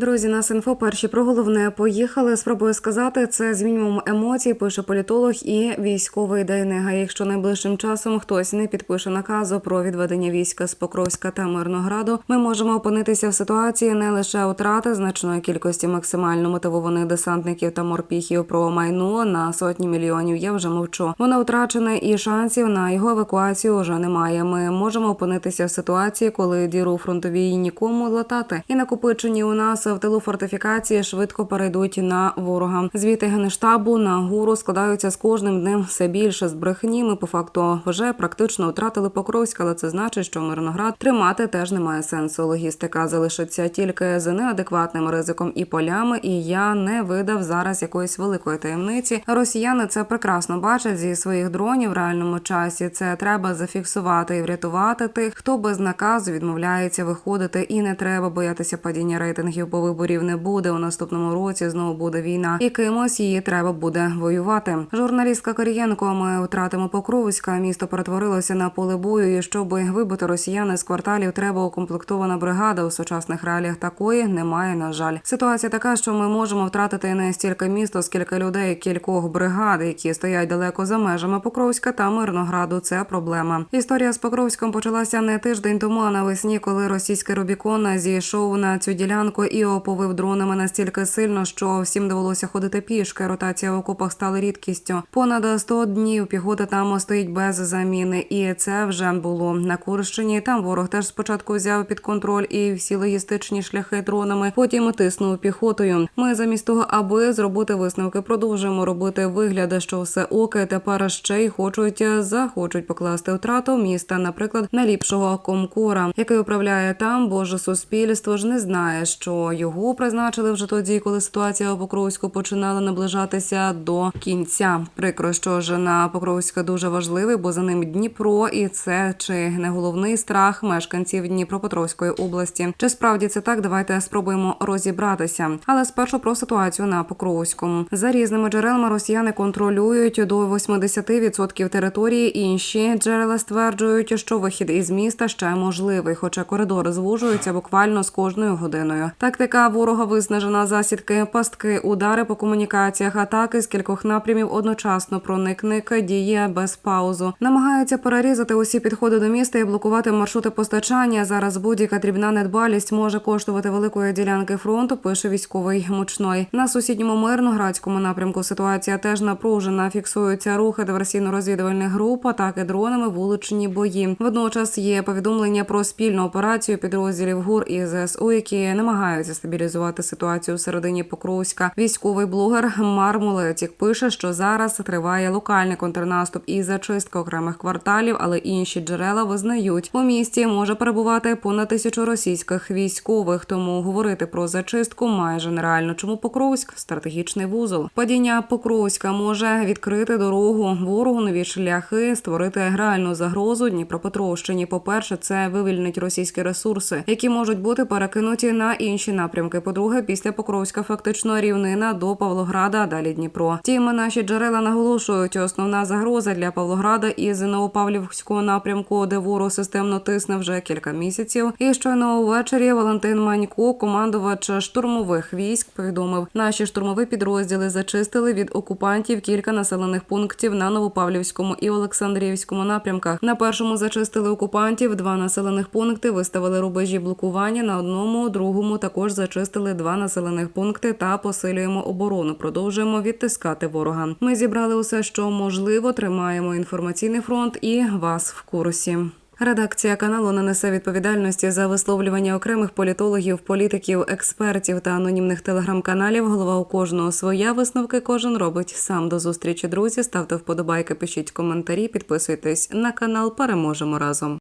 Друзі, нас інфо перші про головне поїхали. Спробую сказати це з мінімум емоцій. Пише політолог і військовий Дейнега. Якщо найближчим часом хтось не підпише наказу про відведення війська з Покровська та Мирнограду, ми можемо опинитися в ситуації не лише утрати значної кількості максимально мотивованих десантників та морпіхів про майно на сотні мільйонів. Я вже мовчу. Воно втрачене і шансів на його евакуацію вже немає. Ми можемо опинитися в ситуації, коли діру фронтовій нікому латати, і накопичені у нас в тилу фортифікації швидко перейдуть на ворога. Звіти генштабу на гуру складаються з кожним днем все більше з брехні. Ми по факту вже практично втратили Покровськ, але це значить, що Мирноград тримати теж немає сенсу. Логістика залишиться тільки з неадекватним ризиком і полями. І я не видав зараз якоїсь великої таємниці. Росіяни це прекрасно бачать зі своїх дронів в реальному часі. Це треба зафіксувати і врятувати тих, хто без наказу відмовляється виходити, і не треба боятися падіння рейтингів, бо виборів не буде. У наступному році знову буде війна, і кимось її треба буде воювати. Журналістка Корієнко. Ми втратимо Покровська. Місто перетворилося на поле бою. І щоб вибити росіяни з кварталів, треба укомплектована бригада у сучасних реаліях. Такої немає. На жаль, ситуація така, що ми можемо втратити не стільки місто, скільки людей, кількох бригад, які стоять далеко за межами Покровська та Мирнограду. Це проблема. Історія з Покровськом почалася не тиждень тому, а навесні, коли російський Рубікон зійшов на цю ділянку і оповив дронами настільки сильно, що всім довелося ходити пішки. Ротація в окопах стала рідкістю. Понад 100 днів піхота там стоїть без заміни, і це вже було на Курщині. Там ворог теж спочатку взяв під контроль і всі логістичні шляхи дронами. Потім тиснув піхотою. Ми замість того, аби зробити висновки, продовжуємо робити вигляд, що все оке. Тепер ще й хочуть захочуть покласти втрату міста, наприклад, найліпшого комкора, який управляє там, бо ж суспільство ж не знає, що його призначили вже тоді, коли ситуація у Покровську починала наближатися до кінця. Прикро, що ж на Покровська дуже важливий, бо за ним Дніпро, і це чи не головний страх мешканців Дніпропетровської області. Чи справді це так? Давайте спробуємо розібратися. Але спершу про ситуацію на Покровському. За різними джерелами росіяни контролюють до 80% території. Інші джерела стверджують, що вихід із міста ще можливий, хоча коридори звужуються буквально з кожною годиною. Тактика ворога виснажена засідки, пастки, удари по комунікаціях, атаки з кількох напрямів одночасно. Проникник діє без паузу. Намагаються перерізати усі підходи до міста і блокувати маршрути постачання. Зараз будь-яка дрібна недбалість може коштувати великої ділянки фронту. Пише військовий мучной. На сусідньому мирноградському напрямку ситуація теж напружена. Фіксуються рухи диверсійно-розвідувальних груп, атаки дронами, вуличні бої. Водночас є повідомлення про спільну операцію підрозділів ГУР і ЗСУ, які намагаються стабілізувати ситуацію в середині Покровська. Військовий блогер Мармулетік пише, що зараз триває локальний контрнаступ і зачистка окремих кварталів, але інші джерела визнають, у місті може перебувати понад тисячу російських військових. Тому говорити про зачистку майже нереально. Чому Покровськ стратегічний вузол? Падіння Покровська може відкрити дорогу ворогу нові шляхи, створити реальну загрозу Дніпропетровщині. По перше, це вивільнить російські ресурси, які можуть бути перекинуті на інші напрямки. По-друге, після Покровська фактично рівнина до Павлограда, а далі Дніпро. Втім, наші джерела наголошують, основна загроза для Павлограда із Новопавлівського напрямку, де ворог системно тисне вже кілька місяців. І щойно увечері Валентин Манько, командувач штурмових військ, повідомив, наші штурмові підрозділи зачистили від окупантів кілька населених пунктів на Новопавлівському і Олександрівському напрямках. На першому зачистили окупантів два населених пункти, виставили рубежі блокування. На одному, другому також зачистили два населених пункти та посилюємо оборону. Продовжуємо відтискати ворога. Ми зібрали усе, що можливо, тримаємо інформаційний фронт і вас в курсі. Редакція каналу не несе відповідальності за висловлювання окремих політологів, політиків, експертів та анонімних телеграм-каналів. Голова у кожного своя висновки кожен робить сам. До зустрічі, друзі. Ставте вподобайки, пишіть коментарі, підписуйтесь на канал. Переможемо разом.